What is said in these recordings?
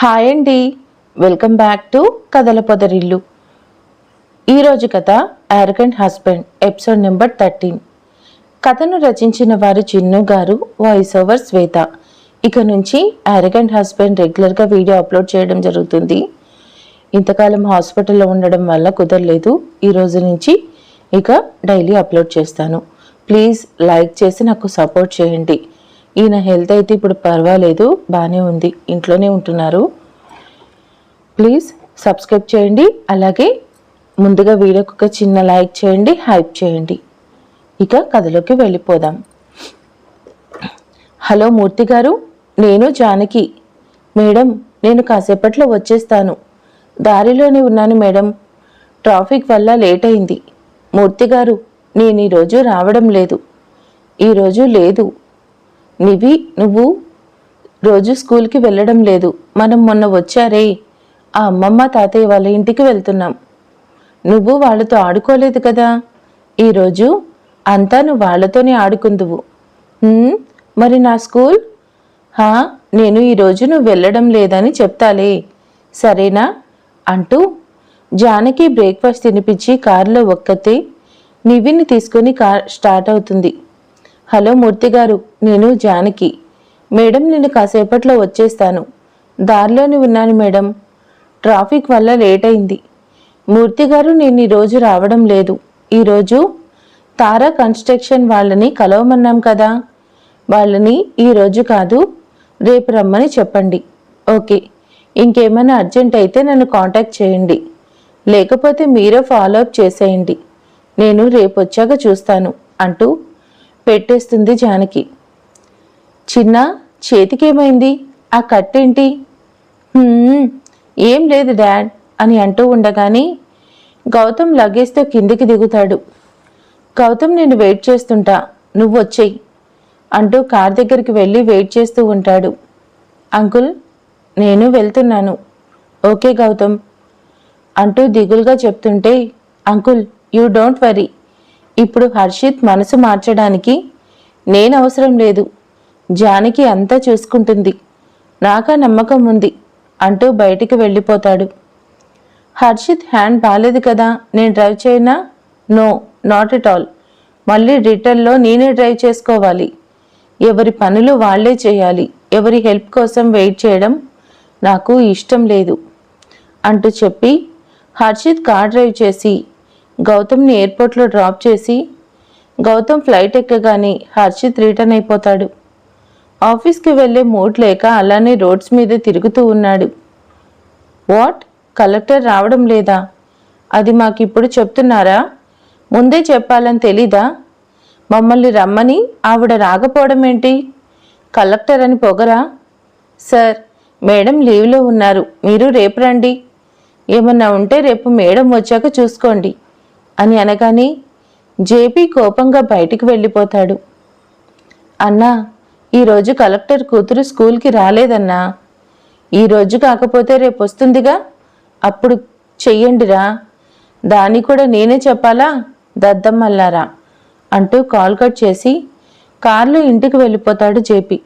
Hi అండి. Welcome back to కథల పొదరిల్లు. ఈరోజు కథ arrogant husband episode number thirteen కథను రచించిన వారు చిన్ను గారు వాయిస్ ఓవర్ శ్వేత. ఇక నుంచి యారగంట్ హస్బెండ్ రెగ్యులర్గా వీడియో అప్లోడ్ చేయడం జరుగుతుంది. ఇంతకాలం హాస్పిటల్లో ఉండడం వల్ల కుదరలేదు. ఈ రోజు నుంచి ఇక డైలీ అప్లోడ్ చేస్తాను. ప్లీజ్ లైక్ చేసి నాకు సపోర్ట్ చేయండి. ఈయన హెల్త్ అయితే ఇప్పుడు పర్వాలేదు బాగానే ఉంది. ఇంట్లోనే ఉంటున్నారు. ప్లీజ్ సబ్స్క్రైబ్ చేయండి. అలాగే ముందుగా వీడియోకి ఒక చిన్న లైక్ చేయండి హైప్ చేయండి. ఇక కథలోకి వెళ్ళిపోదాం. హలో మూర్తి గారు నేను జానకి. మేడం నేను కాసేపట్లో వచ్చేస్తాను. దారిలోనే ఉన్నాను మేడం. ట్రాఫిక్ వల్ల లేట్ అయింది. మూర్తి గారు నేను ఈరోజు రావడం లేదు. ఈరోజు లేదు. నివి నువ్వు రోజు స్కూల్కి వెళ్ళడం లేదు. మనం మొన్న వచ్చారే ఆ అమ్మమ్మ తాతయ్య వాళ్ళ ఇంటికి వెళ్తున్నాం. నువ్వు వాళ్ళతో ఆడుకోలేదు కదా? ఈరోజు అంతా నువ్వు వాళ్ళతోనే ఆడుకుందువు. మరి నా స్కూల్? హా నేను ఈరోజు నువ్వు వెళ్ళడం లేదని చెప్తాలే. సరేనా? అంటూ జానకి బ్రేక్ఫాస్ట్ తినిపించి కారులో ఒక్కతే నివిని తీసుకొని కార్ స్టార్ట్ అవుతుంది. హలో మూర్తి గారు నేను జానకి. మేడం నేను కాసేపట్లో వచ్చేస్తాను. దారిలోనే ఉన్నాను మేడం. ట్రాఫిక్ వల్ల లేట్ అయింది మూర్తి గారు నేను ఈరోజు రావడం లేదు. ఈరోజు తారా కన్స్ట్రక్షన్ వాళ్ళని కలవమన్నాం కదా. వాళ్ళని ఈరోజు కాదు రేపు రమ్మని చెప్పండి. ఓకే. ఇంకేమైనా అర్జెంట్ అయితే నన్ను కాంటాక్ట్ చేయండి. లేకపోతే మీరే ఫాలో అప్ చేసేయండి. నేను రేపు వచ్చాక చూస్తాను అంటూ పెట్టేస్తుంది జానకి. చిన్న చేతికేమైంది? ఆ కట్టేంటి? ఏం లేదు డాడ్ అని అంటూ ఉండగానే గౌతమ్ లగేజ్తో కిందికి దిగుతాడు. గౌతమ్ నేను వెయిట్ చేస్తుంటా. నువ్వు వచ్చేయి అంటూ కార్ దగ్గరికి వెళ్ళి వెయిట్ చేస్తూ ఉంటాడు. అంకుల్ నేను వెళ్తున్నాను. ఓకే గౌతమ్ అంటూ దిగులుగా చెప్తుంటే అంకుల్ యూ డోంట్ వరీ. ఇప్పుడు హర్షిత్ మనసు మార్చడానికి నేను అవసరం లేదు. జానకి అంతా చూసుకుంటుంది. నాకా నమ్మకం ఉంది అంటూ బయటికి వెళ్ళిపోతాడు. హర్షిత్ హ్యాండ్ బాగాలేదు కదా నేను డ్రైవ్ చేయనా? No not at all. మళ్ళీ రిటర్న్లో నేనే డ్రైవ్ చేసుకోవాలి. ఎవరి పనులు వాళ్ళే చేయాలి. ఎవరి హెల్ప్ కోసం వెయిట్ చేయడం నాకు ఇష్టం లేదు అంటూ చెప్పి హర్షిత్ కార్ డ్రైవ్ చేసి గౌతమ్ని ఎయిర్పోర్ట్లో డ్రాప్ చేసి గౌతమ్ ఫ్లైట్ ఎక్కగానే హర్షిత్ రిటర్న్ అయిపోతాడు. ఆఫీస్కి వెళ్ళే మూడ్ లేక అలానే రోడ్స్ మీద తిరుగుతూ ఉన్నాడు. వాట్? కలెక్టర్ రావడం లేదా? అది మాకిప్పుడు చెప్తున్నారా? ముందే చెప్పాలని తెలీదా? మమ్మల్ని రమ్మని ఆవిడ రాకపోవడం ఏంటి? కలెక్టర్ అని పొగరా? సార్ మేడం లీవ్లో ఉన్నారు. మీరు రేపు రండి. ఏమన్నా ఉంటే రేపు మేడం వచ్చాక చూసుకోండి. అని అనగానే జేపీ కోపంగా బయటికి వెళ్ళిపోతాడు. అన్నా ఈరోజు కలెక్టర్ కూతురు స్కూల్కి రాలేదన్నా. ఈరోజు కాకపోతే రేపు వస్తుందిగా. అప్పుడు చెయ్యండిరా. దాన్ని కూడా నేనే చెప్పాలా? దద్దమ్మల్లారా అంటూ కాల్ కట్ చేసి కార్లో ఇంటికి వెళ్ళిపోతాడు జేపీ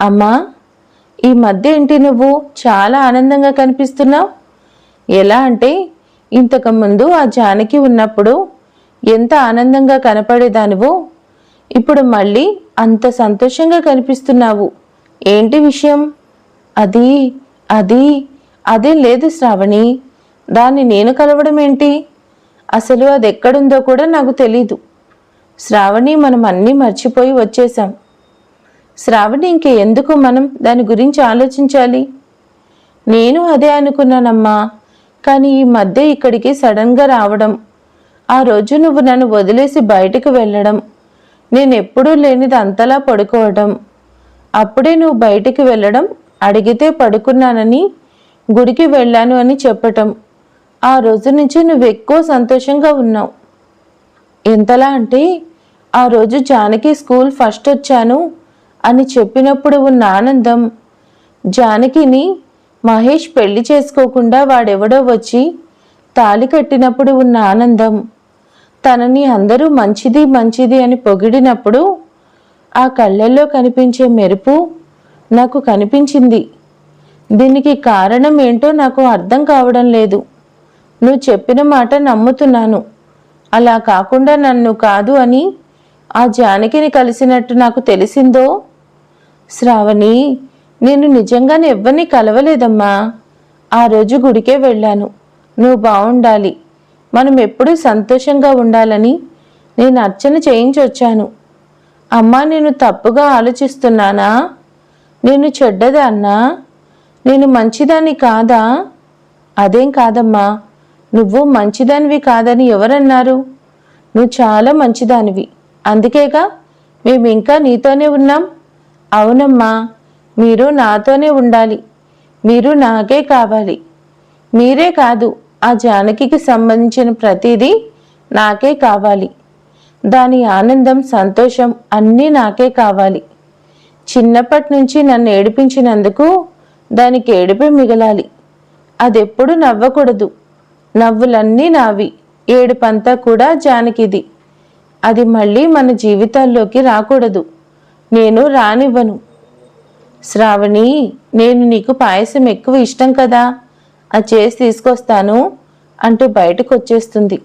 అమ్మా ఈ మధ్య ఏంటి నువ్వు? చాలా ఆనందంగా కనిపిస్తున్నావు. ఎలా అంటే ఇంతకుముందు ఆ జానకి ఉన్నప్పుడు ఎంత ఆనందంగా కనపడేదానివో ఇప్పుడు మళ్ళీ అంత సంతోషంగా కనిపిస్తున్నావు. ఏంటి విషయం? అది అది అదే లేదు శ్రావణి. దాన్ని నేను కలవడం ఏంటి? అసలు అది ఎక్కడుందో కూడా నాకు తెలీదు. శ్రావణి మనం అన్నీ మర్చిపోయి వచ్చేసాం శ్రావణి ఇంక ఎందుకు మనం దాని గురించి ఆలోచించాలి? నేను అదే అనుకున్నానమ్మా. కానీ ఈ మధ్య ఇక్కడికి సడన్గా రావడం ఆ రోజు నువ్వు నన్ను వదిలేసి బయటకు వెళ్ళడం నేను ఎప్పుడూ లేనిది అంతలా పడుకోవడం అప్పుడే నువ్వు బయటికి వెళ్ళడం అడిగితే పడుకున్నానని గుడికి వెళ్ళాను అని చెప్పటం ఆ రోజు నుంచి నువ్వు ఎక్కువ సంతోషంగా ఉన్నావు. ఎంతలా అంటే ఆ రోజు జానకి స్కూల్ ఫస్ట్ వచ్చాను అని చెప్పినప్పుడు ఉన్న ఆనందం జానకిని మహేష్ పెళ్ళి చేసుకోకుండా వాడెవడో వచ్చి తాళి కట్టినప్పుడు ఉన్న ఆనందం. తనని అందరూ మంచిది మంచిది అని పొగిడినప్పుడు ఆ కళ్ళల్లో కనిపించే మెరుపు నాకు కనిపించింది. దీనికి కారణం ఏంటో నాకు అర్థం కావడం లేదు. నువ్వు చెప్పిన మాట నమ్ముతున్నాను. అలా కాకుండా నన్ను కాదు అని ఆ జానకిని కలిసినట్టు నాకు తెలిసిందో? శ్రావణి నేను నిజంగానే ఎవ్వరిని కలవలేదమ్మా. ఆ రోజు గుడికే వెళ్ళాను. నువ్వు బాగుండాలి మనం ఎప్పుడూ సంతోషంగా ఉండాలని నేను అర్చన చేయించి వచ్చాను అమ్మా నేను తప్పుగా ఆలోచిస్తున్నానా? నేను చెడ్డదాన్నా నేను మంచిదాన్ని కాదా? అదేం కాదమ్మా. నువ్వు మంచిదానివి కాదని ఎవరన్నారు? నువ్వు చాలా మంచిదానివి. అందుకేగా మేము ఇంకా నీతోనే ఉన్నాం. అవునమ్మా. మీరు నాతోనే ఉండాలి. మీరు నాకే కావాలి. మీరే కాదు ఆ జానకికి సంబంధించిన ప్రతిదీ నాకే కావాలి. దాని ఆనందం సంతోషం అన్నీ నాకే కావాలి. చిన్నప్పటి నుంచి నన్ను ఏడిపించినందుకు దానికి ఏడుపే మిగలాలి. అదెప్పుడు నవ్వకూడదు. నవ్వులన్నీ నావి. ఏడుపంతా కూడా జానకిది. అది మళ్ళీ మన జీవితాల్లోకి రాకూడదు. నేను రానివ్వను. శ్రావణి నేను నీకు పాయసం ఎక్కువ ఇష్టం కదా అది చేసి తీసుకొస్తాను అంటూ బయటకు వచ్చేస్తుంది.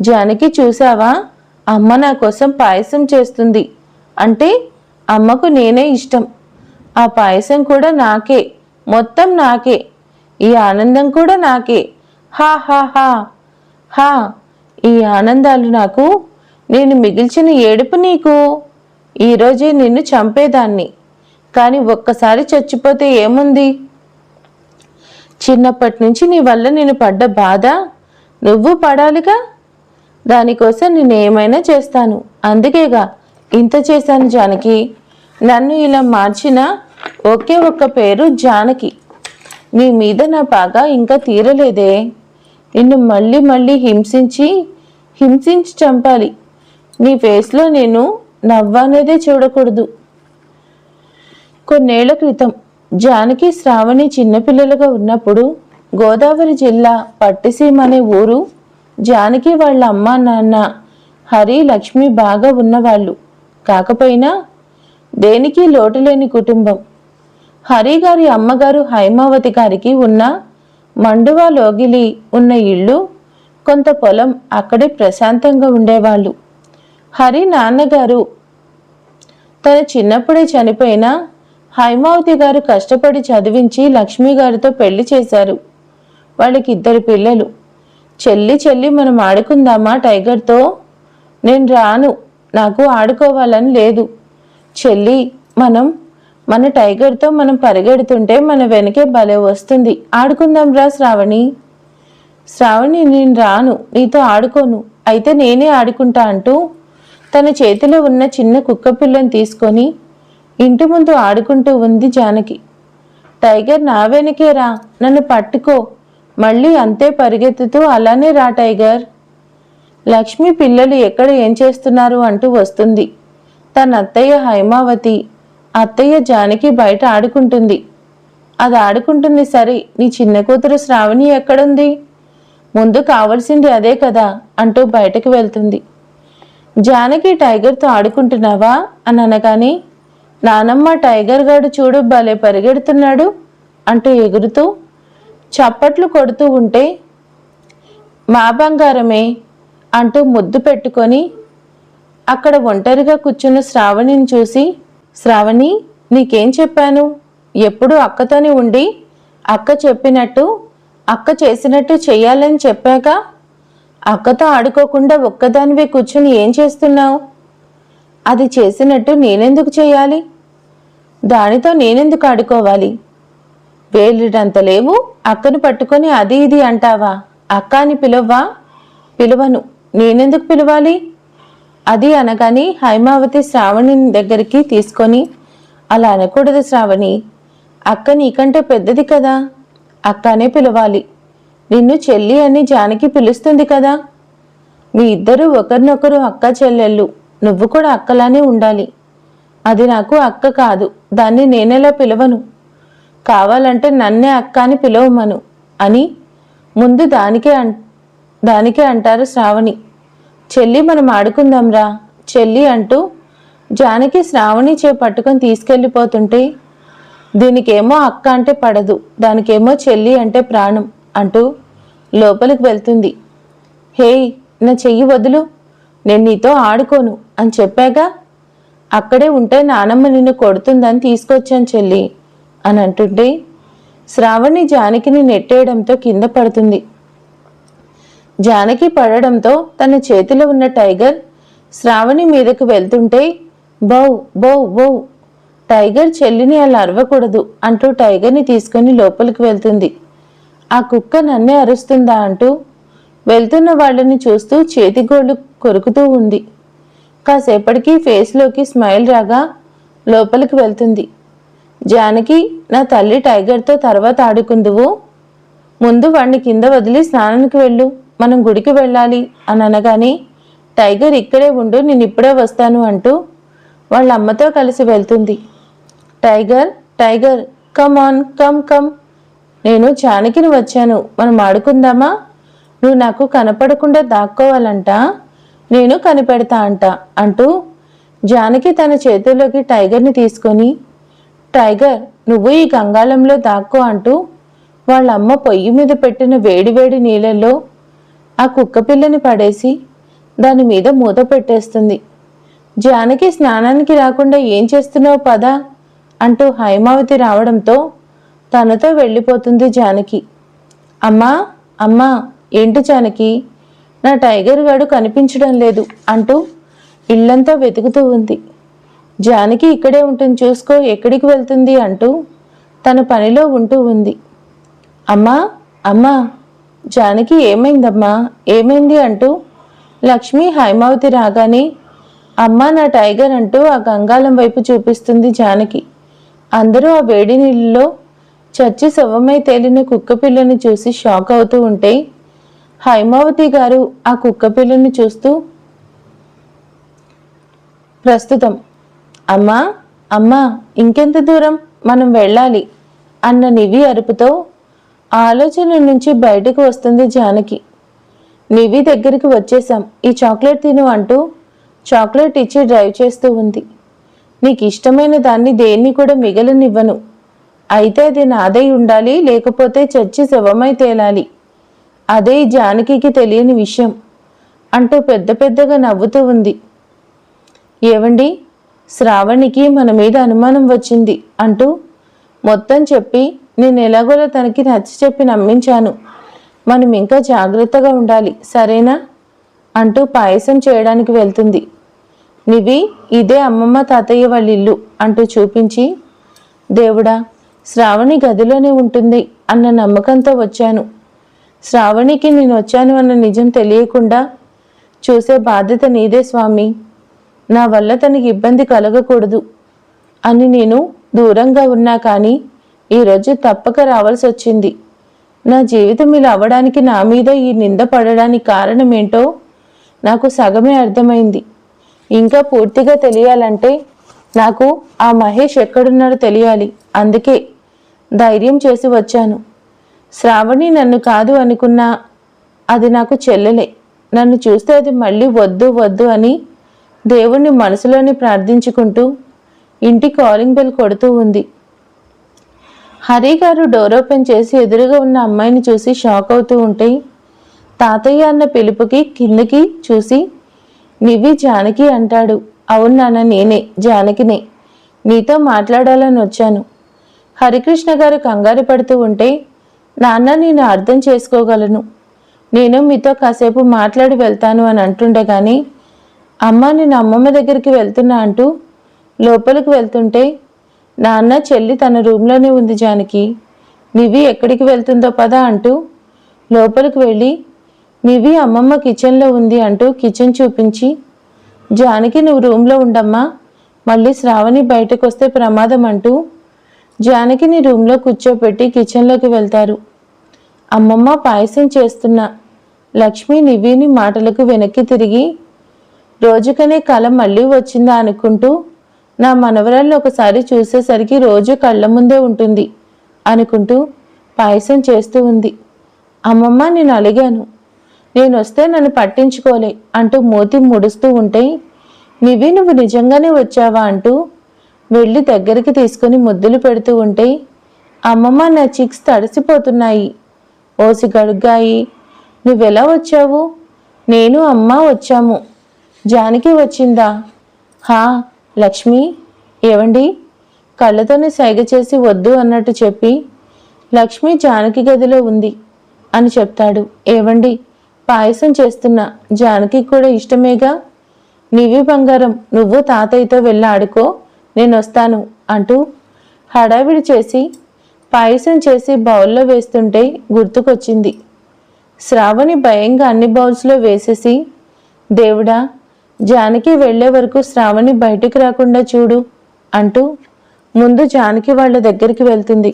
జానకి చూసావా అమ్మ నా కోసం పాయసం చేస్తుంది. అంటే అమ్మకు నేనే ఇష్టం. ఆ పాయసం కూడా నాకే మొత్తం నాకే. ఈ ఆనందం కూడా నాకే. హా హా హా. హా ఈ ఆనందాలు నాకు. నేను మిగిల్చిన ఏడుపు నీకు. ఈరోజే నిన్ను చంపేదాన్ని. కానీ ఒక్కసారి చచ్చిపోతే ఏముంది? చిన్నప్పటి నుంచి నీ వల్ల నేను పడ్డ బాధ నువ్వు పడాలిగా? దానికోసం నేను ఏమైనా చేస్తాను. అందుకేగా ఇంత చేశాను జానకి. నన్ను ఇలా మార్చిన ఒకే ఒక్క పేరు జానకి. నీ మీద నా బాగా ఇంకా తీరలేదే. నిన్ను మళ్ళీ మళ్ళీ హింసించి హింసించి చంపాలి. నీ ఫేస్లో నేను నవ్వనేదే చూడకూడదు. కొన్నేళ్ళ క్రితం జానకి శ్రావణి చిన్నపిల్లలుగా ఉన్నప్పుడు గోదావరి జిల్లా పట్టిసీమ అనే ఊరు జానకి వాళ్ళ అమ్మ నాన్న హరి లక్ష్మి బాగా ఉన్నవాళ్ళు. కాకపోయినా దేనికి లోటు లేని కుటుంబం. హరి గారి అమ్మగారు హైమావతి గారికి ఉన్న మండువా లోగిలి ఉన్న ఇళ్ళు కొంత పొలం అక్కడే ప్రశాంతంగా ఉండేవాళ్ళు. హరి నాన్నగారు తన చిన్నప్పుడే చనిపోయినా హైమావతి గారు కష్టపడి చదివించి లక్ష్మి గారితో పెళ్ళి చేశారు. వాళ్ళకి ఇద్దరు పిల్లలు. చెల్లి చెల్లి మనం ఆడుకుందామా టైగర్తో? నేను రాను. నాకు ఆడుకోవాలని లేదు. చెల్లి మనం మన టైగర్తో మనం పరిగెడుతుంటే మన వెనకే భలే వస్తుంది. ఆడుకుందాం రా శ్రావణి. శ్రావణి నేను రాను. నీతో ఆడుకోను. అయితే నేనే ఆడుకుంటా అంటూ తన చేతిలో ఉన్న చిన్న కుక్క పిల్లని తీసుకొని ఇంటి ముందు ఆడుకుంటూ ఉంది జానకి. టైగర్ నా వెనకేరా నన్ను పట్టుకో. మళ్ళీ అంతే పరిగెత్తుతూ అలానే రా టైగర్. లక్ష్మి పిల్లలు ఎక్కడ ఏం చేస్తున్నారు అంటూ వస్తుంది. తన అత్తయ్య హైమావతి అత్తయ్య జానకి బయట ఆడుకుంటుంది. అది ఆడుకుంటుంది సరే నీ చిన్న కూతురు శ్రావణి ఎక్కడుంది? ముందు కావలసింది అదే కదా అంటూ బయటకు వెళ్తుంది. జానకి టైగర్తో ఆడుకుంటున్నావా? అని అనగానే నానమ్మ టైగర్ గాడు చూడు భలే పరిగెడుతున్నాడు అంటూ ఎగురుతూ చప్పట్లు కొడుతూ ఉంటే మా బంగారమే అంటూ ముద్దు పెట్టుకొని అక్కడ ఒంటరిగా కూర్చున్న శ్రావణిని చూసి శ్రావణి నీకేం చెప్పాను? ఎప్పుడు అక్కతోనే ఉండి అక్క చెప్పినట్టు అక్క చేసినట్టు చెయ్యాలని చెప్పాక అక్కతో ఆడుకోకుండా ఒక్కదానివే కూర్చుని ఏం చేస్తున్నావు? అది చేసినట్టు నేనెందుకు చేయాలి దానితో నేనెందుకు ఆడుకోవాలి? వేలిడంత లేవు అక్కను పట్టుకొని అది ఇది అంటావా? అక్క అని పిలవ్వా? పిలవను. నేనెందుకు పిలవాలి? అది అనగాని హైమావతి శ్రావణి దగ్గరికి తీసుకొని అలా అనకూడదు శ్రావణి. అక్క నీకంటే పెద్దది కదా. అక్కనే పిలవాలి. నిన్ను చెల్లి అని జానకి పిలుస్తుంది కదా. మీ ఇద్దరు ఒకరినొకరు అక్క చెల్లెళ్ళు. నువ్వు కూడా అక్కలానే ఉండాలి. అది నాకు అక్క కాదు. దాన్ని నేనెలా పిలవను? కావాలంటే నన్నే అక్క అని పిలవమను అని ముందు దానికే అం దానికే అంటారు శ్రావణి. చెల్లి మనం ఆడుకుందాంరా చెల్లి అంటూ జానకి శ్రావణి చే పట్టుకొని తీసుకెళ్ళిపోతుంటే దీనికేమో అక్క అంటే పడదు దానికేమో చెల్లి అంటే ప్రాణం అంటూ లోపలికి వెళ్తుంది. హేయ్ నా చెయ్యి వదులు. నేను నీతో ఆడుకోను అని చెప్పాగా అక్కడే ఉంటే నానమ్మ నిన్ను కొడుతుందని తీసుకొచ్చాను చెల్లి అని అంటుంటే శ్రావణి జానకిని నెట్టేయడంతో కింద పడుతుంది. జానకి పడడంతో తన చేతిలో ఉన్న టైగర్ శ్రావణి మీదకు వెళ్తుంటే బౌ బౌ బౌ టైగర్ చెల్లిని అలా అరవకూడదు అంటూ టైగర్ని తీసుకొని లోపలికి వెళ్తుంది. ఆ కుక్క నన్నే అరుస్తుందా? అంటూ వెళ్తున్న వాళ్ళని చూస్తూ చేతిగోళ్ళు కొరుకుతూ ఉంది. కాసేపటికి ఫేస్లోకి స్మైల్ రాగా లోపలికి వెళ్తుంది. జానకి నా తల్లి టైగర్తో తర్వాత ఆడుకుందువు. ముందు వాడిని కింద వదిలి స్నానానికి వెళ్ళు. మనం గుడికి వెళ్ళాలి అని అనగానే టైగర్ ఇక్కడే ఉండు నేను ఇప్పుడే వస్తాను అంటూ వాళ్ళ అమ్మతో కలిసి వెళ్తుంది. Tiger tiger come on come come నేను జానకిని వచ్చాను. మనం ఆడుకుందామా? నువ్వు నాకు కనపడకుండా దాక్కోవాలంట? నేను కనిపెడతా అంట. అంటూ జానకి తన చేతుల్లోకి టైగర్ని తీసుకొని టైగర్ నువ్వు ఈ గంగాళంలో దాక్కో అంటూ వాళ్ళ అమ్మ పొయ్యి మీద పెట్టిన వేడివేడి నీళ్ళల్లో ఆ కుక్క పిల్లని పడేసి దాని మీద మూత పెట్టేస్తుంది. జానకి స్నానానికి రాకుండా ఏం చేస్తున్నావు పదా అంటూ హైమావతి రావడంతో తనతో వెళ్ళిపోతుంది జానకి. అమ్మా అమ్మా ఏంటి జానకి? నా టైగర్ గాడు కనిపించడం లేదు అంటూ ఇల్లంతా వెతుకుతూ ఉంది. జానకి ఇక్కడే ఉంటుంది చూసుకో ఎక్కడికి వెళ్తుంది అంటూ తన పనిలో ఉంటూ ఉంది. అమ్మా అమ్మా జానకి ఏమైందమ్మా ఏమైంది అంటూ లక్ష్మి హైమావతి రాగానే అమ్మా నా టైగర్ అంటూ ఆ గంగాలం వైపు చూపిస్తుంది జానకి. అందరూ ఆ వేడి నీళ్ళలో చచ్చి శవమై తేలిన కుక్క పిల్లని చూసి షాక్ అవుతూ ఉంటే హైమావతి గారు ఆ కుక్క పిల్లని చూస్తూ ప్రస్తుతం అమ్మా అమ్మా ఇంకెంత దూరం? మనం వెళ్ళాలి అన్న నివి అరుపుతో ఆలోచన నుంచి బయటకు వస్తుంది జానకి. నివి దగ్గరికి వచ్చేసాం ఈ చాక్లెట్ తిను అంటూ చాక్లెట్ ఇచ్చి డ్రైవ్ చేస్తూ ఉంది. నీకు ఇష్టమైన దాన్ని దేన్ని కూడా మిగలనివ్వను. అయితే అది నాదై ఉండాలి లేకపోతే చచ్చి శవమై తేలాలి. అదే ఈ జానకికి తెలియని విషయం అంటూ పెద్ద పెద్దగా నవ్వుతూ ఉంది. ఏవండి? శ్రావణికి మన మీద అనుమానం వచ్చింది అంటూ మొత్తం చెప్పి నేను ఎలాగోలా తనకి నచ్చి చెప్పి నమ్మించాను. మనం ఇంకా జాగ్రత్తగా ఉండాలి సరేనా? అంటూ పాయసం చేయడానికి వెళ్తుంది. నివి ఇదే అమ్మమ్మ తాతయ్య వాళ్ళ ఇల్లు అంటూ చూపించి దేవుడా శ్రావణి గదిలోనే ఉంటుంది అన్న నమ్మకంతో వచ్చాను. శ్రావణికి నేను వచ్చాను అన్న నిజం తెలియకుండా చూసే బాధ్యత నీదే స్వామి. నా వల్ల తనకి ఇబ్బంది కలగకూడదు అని నేను దూరంగా ఉన్నా కానీ ఈరోజు తప్పక రావాల్సి వచ్చింది నా జీవితం ఇలా అవ్వడానికి నా మీద ఈ నింద పడడానికి కారణం ఏంటో నాకు సగమే అర్థమైంది. ఇంకా పూర్తిగా తెలియాలంటే నాకు ఆ మహేష్ ఎక్కడున్నాడో తెలియాలి. అందుకే ధైర్యం చేసి వచ్చాను. శ్రావణి నన్ను కాదు అనుకున్నా అది నాకు చెల్లెలే. నన్ను చూస్తే అది మళ్ళీ వద్దు వద్దు అని దేవుణ్ణి మనసులోనే ప్రార్థించుకుంటూ ఇంటి కాలింగ్ బెల్ కొడుతూ ఉంది. హరి గారు డోర్ ఓపెన్ చేసి ఎదురుగా ఉన్న అమ్మాయిని చూసి షాక్ అవుతూ ఉంటే తాతయ్య అన్న పిలుపుకి కిందకి చూసి నివి జానకి అంటాడు. అవును నాన్న నేనే జానకినే. నీతో మాట్లాడాలని వచ్చాను. హరికృష్ణ గారు కంగారు పడుతూ ఉంటే నాన్న నేను అర్థం చేసుకోగలను. నేను మీతో కాసేపు మాట్లాడి వెళ్తాను అని అంటుండే కానీ అమ్మ నేను అమ్మమ్మ దగ్గరికి వెళ్తున్నా అంటూ లోపలికి వెళ్తుంటే నాన్న చెల్లి తన రూమ్లోనే ఉంది జానకి. నివి ఎక్కడికి వెళ్తుందో పదా అంటూ లోపలికి వెళ్ళి నివి అమ్మమ్మ కిచెన్లో ఉంది అంటూ కిచెన్ చూపించి జానకి నువ్వు రూమ్లో ఉండమ్మా మళ్ళీ శ్రావణి బయటకు వస్తే ప్రమాదం అంటూ జానకిని రూమ్లో కూర్చోపెట్టి కిచెన్లోకి వెళ్తారు. అమ్మమ్మ పాయసం చేస్తున్న లక్ష్మి నివిని మాటలకు వెనక్కి తిరిగి రోజుకనే కళ మళ్ళీ వచ్చిందా? అనుకుంటూ నా మనవరాలను ఒకసారి చూసేసరికి రోజు కళ్ళ ముందే ఉంటుంది అనుకుంటూ పాయసం చేస్తూ ఉంది. అమ్మమ్మ నేను అలిగాను. నేను వస్తే నన్ను పట్టించుకోలే అంటూ మూతి ముడుస్తూ ఉంటే నివి నువ్వు నిజంగానే వచ్చావా? అంటూ వెళ్ళి దగ్గరికి తీసుకుని ముద్దులు పెడుతూ ఉంటే అమ్మమ్మ నా చిక్స్ తడిసిపోతున్నాయి. ఓసి గడుగ్గాయి. నువ్వెలా వచ్చావు? నేను అమ్మ వచ్చాము. జానకి వచ్చిందా? హా లక్ష్మి ఏవండి? కళ్ళతోనే సైగ చేసి వద్దు అన్నట్టు చెప్పి లక్ష్మి జానకి గదిలో ఉంది అని చెప్తాడు. ఏవండి పాయసం చేస్తున్నా. జానకి కూడా ఇష్టమేగా? నీవి బంగారం నువ్వు తాతయ్యతో వెళ్ళి ఆడుకో. నేను వస్తాను అంటూ హడావిడి చేసి పాయసం చేసి బౌల్లో వేస్తుంటే గుర్తుకొచ్చింది. శ్రావణి భయంగా అన్ని బౌల్స్లో వేసేసి దేవుడా జానకి వెళ్ళే వరకు శ్రావణి బయటకు రాకుండా చూడు అంటూ ముందు జానకి వాళ్ళ దగ్గరికి వెళ్తుంది.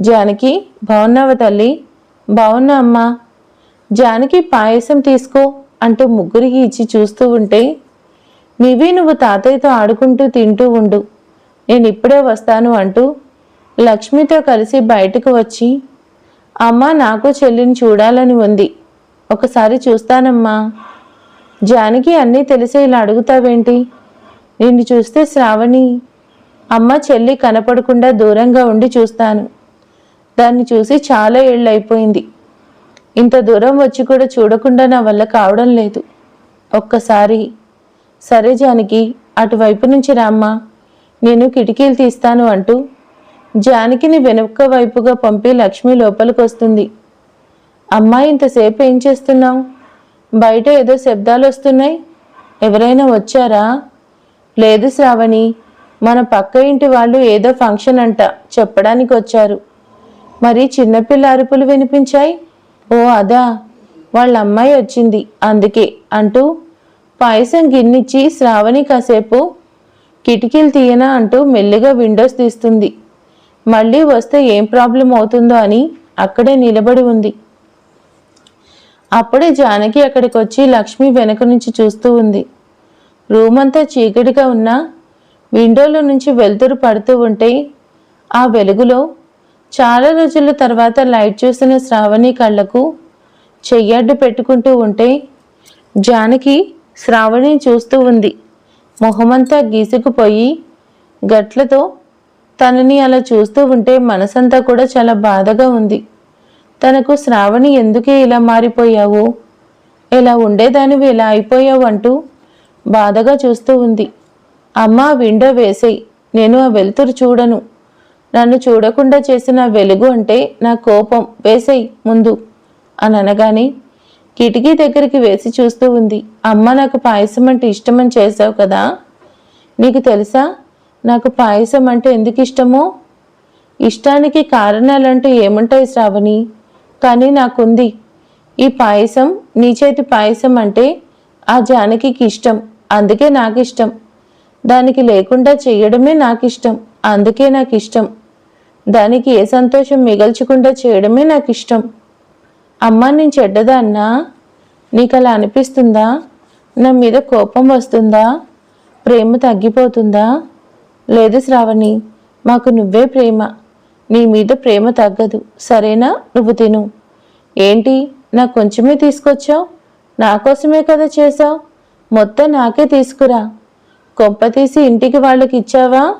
జానకి బాగున్నావా తల్లి? బాగున్నా అమ్మా. జానకి పాయసం తీసుకో అంటూ ముగ్గురికి ఇచ్చి చూస్తూ ఉంటే నీవి నువ్వు తాతయ్యతో ఆడుకుంటూ తింటూ ఉండు. నేను ఇప్పుడే వస్తాను అంటూ లక్ష్మితో కలిసి బయటకు వచ్చి అమ్మ నాకు చెల్లిని చూడాలని ఉంది. ఒకసారి చూస్తానమ్మా. జానకి అన్నీ తెలిసే ఇలా అడుగుతావేంటి? నిన్ను చూస్తే శ్రావణి అమ్మ చెల్లి కనపడకుండా దూరంగా ఉండి చూస్తాను. దాన్ని చూసి చాలా ఏళ్ళు అయిపోయింది ఇంత దూరం వచ్చి కూడా చూడకుండా నా వల్ల కావడం లేదు. ఒక్కసారి సరే జానకి అటువైపు నుంచి రామ్మా. నేను కిటికీలు తీస్తాను అంటూ జానకిని వెనుక వైపుగా పంపి లక్ష్మి లోపలికి వస్తుంది అమ్మా ఇంతసేపు ఏం చేస్తున్నావు? బయట ఏదో శబ్దాలు వస్తున్నాయి. ఎవరైనా వచ్చారా? లేదు శ్రావణి మన పక్క ఇంటి వాళ్ళు ఏదో ఫంక్షన్ అంట చెప్పడానికి వచ్చారు. మరి చిన్నపిల్ల అరుపులు వినిపించాయి. ఓ అదా వాళ్ళ అమ్మాయి వచ్చింది అందుకే అంటూ పాయసం గిన్నిచ్చి శ్రావణి కాసేపు కిటికీలు తీయనా అంటూ మెల్లిగా విండోస్ తీస్తుంది. మళ్ళీ వస్తే ఏం ప్రాబ్లం అవుతుందో అని అక్కడే నిలబడి ఉంది. అప్పుడే జానకి అక్కడికి వచ్చి లక్ష్మి వెనక నుంచి చూస్తూ ఉంది. రూమ్ అంతా చీకటిగా ఉన్నా విండోలో నుంచి వెలుతురు పడుతూ ఉంటే ఆ వెలుగులో చాలా రోజుల తర్వాత లైట్ చూసిన శ్రావణి కళ్ళకు చెయ్యడ్డు పెట్టుకుంటూ ఉంటే జానకి శ్రావణి చూస్తూ ఉంది. మొహమంతా గీసుకుపోయి గట్లతో తనని అలా చూస్తూ ఉంటే మనసంతా కూడా చాలా బాధగా ఉంది. తనకు శ్రావణి ఎందుకే ఇలా మారిపోయావు? ఇలా ఉండేదానివి ఇలా అయిపోయావు అంటూ బాధగా చూస్తూ ఉంది. అమ్మ విండో వేసేయి. నేను ఆ వెలుతురు చూడను. నన్ను చూడకుండా చేసిన వెలుగు అంటే నా కోపం. వేసేయి ముందు అని అనగానే కిటికీ దగ్గరికి వేసి చూస్తూ ఉంది. అమ్మ నాకు పాయసం అంటే ఇష్టమని చేసావు కదా? నీకు తెలుసా? నాకు పాయసం అంటే ఎందుకు ఇష్టమో? ఇష్టానికి కారణాలంటూ ఏముంటాయి శ్రావణి? కానీ నాకుంది. ఈ పాయసం నీ చేతి పాయసం అంటే ఆ జానకికి ఇష్టం. అందుకే నాకు ఇష్టం దానికి లేకుండా చేయడమే నాకు ఇష్టం అందుకే నాకు ఇష్టం దానికి ఏ సంతోషం మిగల్చకుండా చేయడమే నాకు ఇష్టం అమ్మా నేను చెడ్డదా అన్నా? నీకు అలా అనిపిస్తుందా? నా మీద కోపం వస్తుందా? ప్రేమ తగ్గిపోతుందా? లేదు శ్రావణి మాకు నువ్వే ప్రేమ. నీ మీద ప్రేమ తగ్గదు. సరేనా? నువ్వు తిను. ఏంటి? నా కొంచెమే తీసుకొచ్చావు? నా కోసమే కదా చేసావు మొత్తం నాకే తీసుకురా. కొంప తీసి ఇంటికి వాళ్ళకి ఇచ్చావా?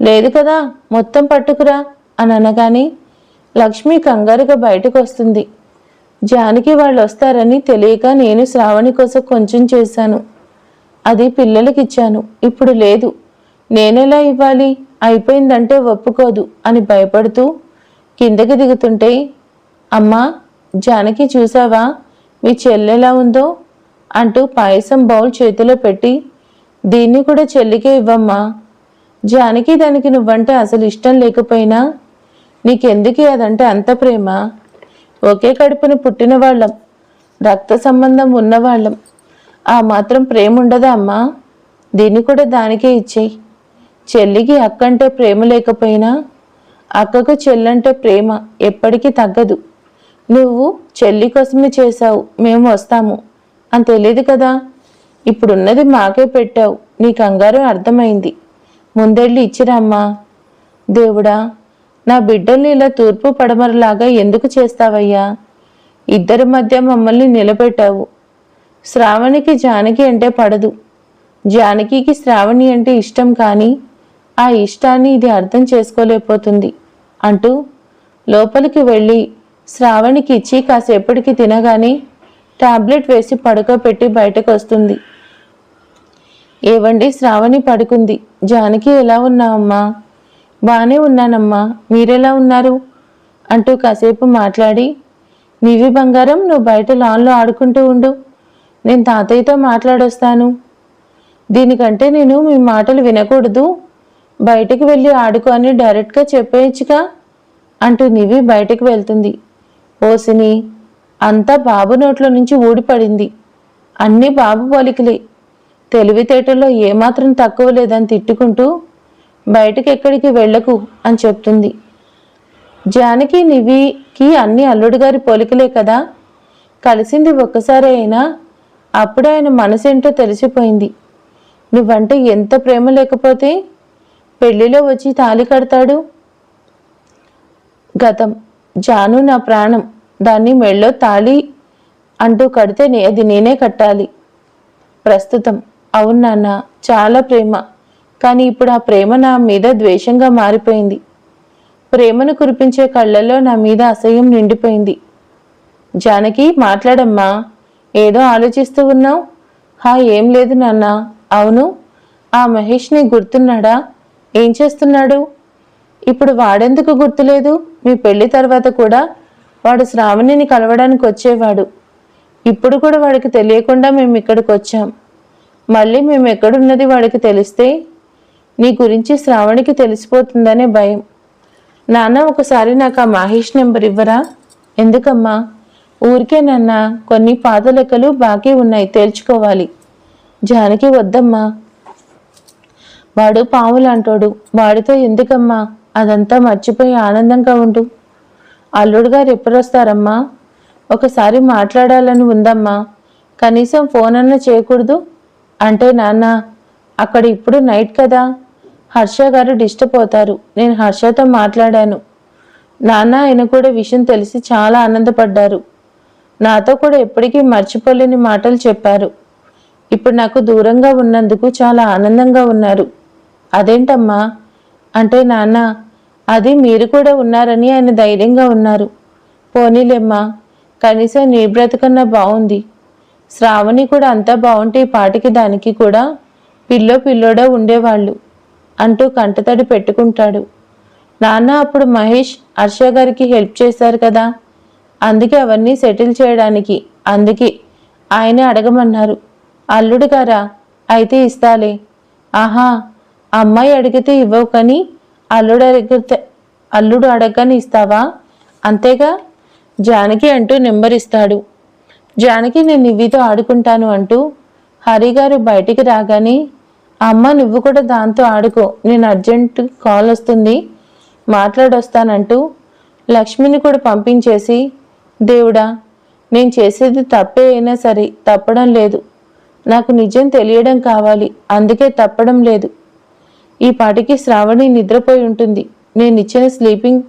లేదు కదా మొత్తం పట్టుకురా అని అనగానే లక్ష్మి కంగారుగా బయటకు వస్తుంది. జానికి వాళ్ళు వస్తారని తెలియక నేను శ్రావణి కోసం కొంచెం చేశాను. అది పిల్లలకి ఇచ్చాను. ఇప్పుడు లేదు. నేనెలా ఇవ్వాలి? అయిపోయిందంటే ఒప్పుకోదు అని భయపడుతూ కిందకి దిగుతుంటే అమ్మా జానకి చూసావా మీ చెల్లెలా ఉందో? అంటూ పాయసం బౌల్ చేతిలో పెట్టి దీన్ని కూడా చెల్లికే ఇవ్వమ్మా. జానకి దానికి నువ్వంటే అసలు ఇష్టం లేకపోయినా నీకెందుకు అదంటే అంత ప్రేమ? ఒకే కడుపుని పుట్టిన వాళ్ళం రక్త సంబంధం ఉన్నవాళ్ళం ఆ మాత్రం ప్రేమ ఉండదా అమ్మా? దీన్ని కూడా దానికే ఇచ్చేయి. చెల్లికి అక్కంటే ప్రేమ లేకపోయినా అక్కకు చెల్లంటే ప్రేమ ఎప్పటికీ తగ్గదు. నువ్వు చెల్లి కోసమే చేశావు మేము వస్తాము. అని తెలియదు కదా? ఇప్పుడున్నది మాకే పెట్టావు నీ కంగారు అర్థమైంది. ముందెళ్ళి ఇచ్చిరమ్మా. దేవుడా నా బిడ్డల్ని ఇలా తూర్పు పడమరలాగా ఎందుకు చేస్తావయ్యా? ఇద్దరి మధ్య మమ్మల్ని నిలబెట్టావు. శ్రావణికి జానకి అంటే పడదు. జానకికి శ్రావణి అంటే ఇష్టం కానీ ఆ ఇష్టాన్ని ఇది అర్థం చేసుకోలేకపోతుంది అంటూ లోపలికి వెళ్ళి శ్రావణికి ఇచ్చి కాసేపటికి తినగానే టాబ్లెట్ వేసి పడుకోపెట్టి బయటకు వస్తుంది ఏవండి శ్రావణి పడుకుంది. జానకి ఎలా ఉన్నావమ్మా? బాగానే ఉన్నానమ్మా. మీరెలా ఉన్నారు? అంటూ కాసేపు మాట్లాడి నీవి బంగారం నువ్వు బయట లాన్లో ఆడుకుంటూ ఉండు. నేను తాతయ్యతో మాట్లాడొస్తాను. దీనికంటే నేను మీ మాటలు వినకూడదు. బయటికి వెళ్ళి ఆడుకో అని డైరెక్ట్గా చెప్పేయచ్చుగా? అంటూ నివి బయటికి వెళ్తుంది. ఓసిని అంతా బాబు నోట్లో నుంచి ఊడిపడింది అన్నీ బాబు పోలికలే. తెలివితేటల్లో ఏమాత్రం తక్కువ లేదని తిట్టుకుంటూ బయటకు ఎక్కడికి వెళ్ళకు అని చెప్తుంది. జానకి నివికి అన్ని అల్లుడు గారి పోలికలే కదా? కలిసింది ఒక్కసారి అయినా అప్పుడే ఆయన మనసేంటో తెలిసిపోయింది. నువ్వంటే ఎంత ప్రేమ లేకపోతే పెళ్ళిలో వచ్చి తాళి కడతాడు? గతం. జాను నా ప్రాణం. దాన్ని మెళ్ళో తాళి అంటూ కడితే నే- అది నేనే కట్టాలి. ప్రస్తుతం. అవును నాన్న చాలా ప్రేమ. కానీ ఇప్పుడు ఆ ప్రేమ నా మీద ద్వేషంగా మారిపోయింది. ప్రేమను కురిపించే కళ్ళల్లో నా మీద అసహ్యం నిండిపోయింది. జానకి మాట్లాడమ్మా. ఏదో ఆలోచిస్తూ ఉన్నావు? హా ఏం లేదు నాన్న. అవును. ఆ మహేష్ని గుర్తున్నాడా? ఏం చేస్తున్నాడు? ఇప్పుడు వాడెందుకు గుర్తులేదు? మీ పెళ్ళి తర్వాత కూడా వాడు శ్రావణిని కలవడానికి వచ్చేవాడు. ఇప్పుడు కూడా వాడికి తెలియకుండా మేము ఇక్కడికి వచ్చాం. మళ్ళీ మేము ఎక్కడున్నది వాడికి తెలిస్తే నీ గురించి శ్రావణికి తెలిసిపోతుందనే భయం. నాన్న ఒకసారి నాకు ఆ మహేష్ నెంబర్ ఇవ్వరా? ఎందుకమ్మా? ఊరికే నాన్న కొన్ని పాత లెక్కలు బాకీ ఉన్నాయి తేల్చుకోవాలి. జానకి వద్దమ్మా. వాడు పాములాంటోడు. వాడితో ఎందుకమ్మా? అదంతా మర్చిపోయి ఆనందంగా ఉండు. అల్లుడు గారు ఎప్పుడు వస్తారమ్మా ఒకసారి మాట్లాడాలని ఉందమ్మా. కనీసం ఫోన్ అన్నా చేయకూడదు? అంటే నాన్న అక్కడ ఇప్పుడు నైట్ కదా. హర్ష గారు డిస్టర్బ్ అవుతారు. నేను హర్షతో మాట్లాడాను. నాన్న ఆయన కూడా విషయం తెలిసి చాలా ఆనందపడ్డారు. నాతో కూడా ఎప్పటికీ మర్చిపోలేని మాటలు చెప్పారు. ఇప్పుడు నాకు దూరంగా ఉన్నందుకు చాలా ఆనందంగా ఉన్నారు. అదేంటమ్మా? అంటే నాన్న అది మీరు కూడా ఉన్నారని ఆయన ధైర్యంగా ఉన్నారు. పోనీలేమ్మా కనీసం నీ బ్రతకన్నా బాగుంది శ్రావణి కూడా అంతా బాగుంటే ఈ పాటికి దానికి కూడా పిల్లో పిల్లోడో ఉండేవాళ్ళు అంటూ కంటతడి పెట్టుకుంటాడు. నాన్న అప్పుడు మహేష్ హర్ష గారికి హెల్ప్ చేశారు కదా? అందుకే అవన్నీ సెటిల్ చేయడానికి అందుకే ఆయనే అడగమన్నారు. అల్లుడు గారా? అయితే ఇస్తాలే. ఆహా అమ్మాయి అడిగితే ఇవ్వవు కానీ అల్లుడు అడిగితే అల్లుడు అడగని ఇస్తావా? అంతేగా? జానకి అంటూ నెంబర్ ఇస్తాడు జానకి నేను నివ్వితో ఆడుకుంటాను అంటూ హరిగారు బయటికి రాగానే అమ్మ నువ్వు కూడా దాంతో ఆడుకో నేను అర్జెంట్ కాల్ వస్తుంది మాట్లాడొస్తానంటూ లక్ష్మిని కూడా పంపించేసి దేవుడా నేను చేసేది తప్పే అయినా సరే తప్పడం లేదు. నాకు నిజం తెలియడం కావాలి అందుకే తప్పడం లేదు. ఈ పాటికి శ్రావణి నిద్రపోయి ఉంటుంది. నేను ఇచ్చిన స్లీపింగ్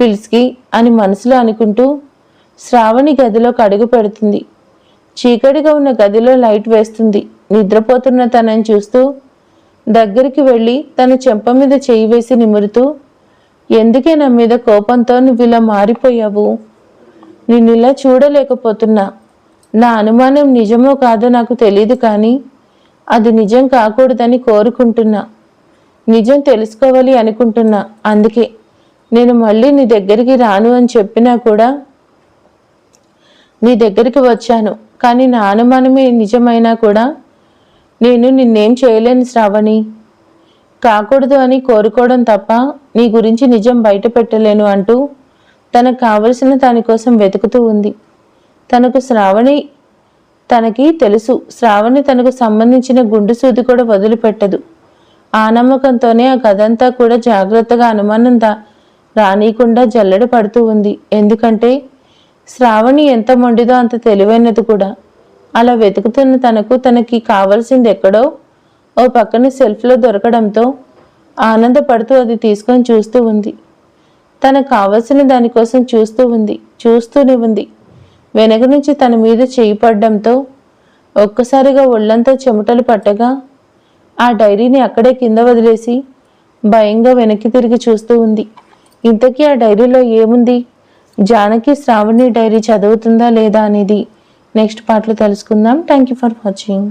పిల్స్కి అని మనసులో అనుకుంటూ శ్రావణి గదిలోకి అడుగు పెడుతుంది. చీకటిగా ఉన్న గదిలో లైట్ వేస్తుంది. నిద్రపోతున్న తనని చూస్తూ దగ్గరికి వెళ్ళి తన చెంప మీద చేయి వేసి నిమురుతూ ఎందుకే నా మీద కోపంతో నువ్వు ఇలా మారిపోయావు? నిన్ను ఇలా చూడలేకపోతున్నా. నా అనుమానం నిజమో కాదో నాకు తెలియదు కానీ అది నిజం కాకూడదని కోరుకుంటున్నా. నిజం తెలుసుకోవాలి అనుకుంటున్నా. అందుకే నేను మళ్ళీ నీ దగ్గరికి రాను అని చెప్పినా కూడా నీ దగ్గరికి వచ్చాను. కానీ నా అనుమానమే నిజమైనా కూడా నేను నిన్నేం చేయలేను శ్రావణి. కాకూడదు అని కోరుకోవడం తప్ప నీ గురించి నిజం బయట పెట్టలేను అంటూ తనకు కావలసిన దాని కోసం వెతుకుతూ ఉంది. తనకు శ్రావణి తనకి తెలుసు. శ్రావణి తనకు సంబంధించిన గుండు సూది కూడా వదిలిపెట్టదు. ఆ నమ్మకంతోనే ఆ కథంతా కూడా జాగ్రత్తగా అనుమానందా రానీయకుండా జల్లెడ పడుతూ ఉంది. ఎందుకంటే శ్రావణి ఎంత మొండిదో అంత తెలివైనది కూడా. అలా వెతుకుతున్న తనకు తనకి కావలసింది ఎక్కడో ఓ పక్కన సెల్ఫ్లో దొరకడంతో ఆనందపడుతూ అది తీసుకొని చూస్తూ ఉంది. తనకు కావలసిన దానికోసం చూస్తూ ఉంది చూస్తూనే ఉంది. వెనక నుంచి తన మీద చేయి పడ్డంతో ఒక్కసారిగా ఒళ్ళంతా చెమటలు పట్టగా ఆ డైరీని అక్కడే కింద వదిలేసి భయంగా వెనక్కి తిరిగి చూస్తూ ఉంది. ఇంతకీ ఆ డైరీలో ఏముంది? జానకి శ్రావణి డైరీ చదువుతుందా లేదా అనేది నెక్స్ట్ పార్ట్లో తెలుసుకుందాం. Thank you for watching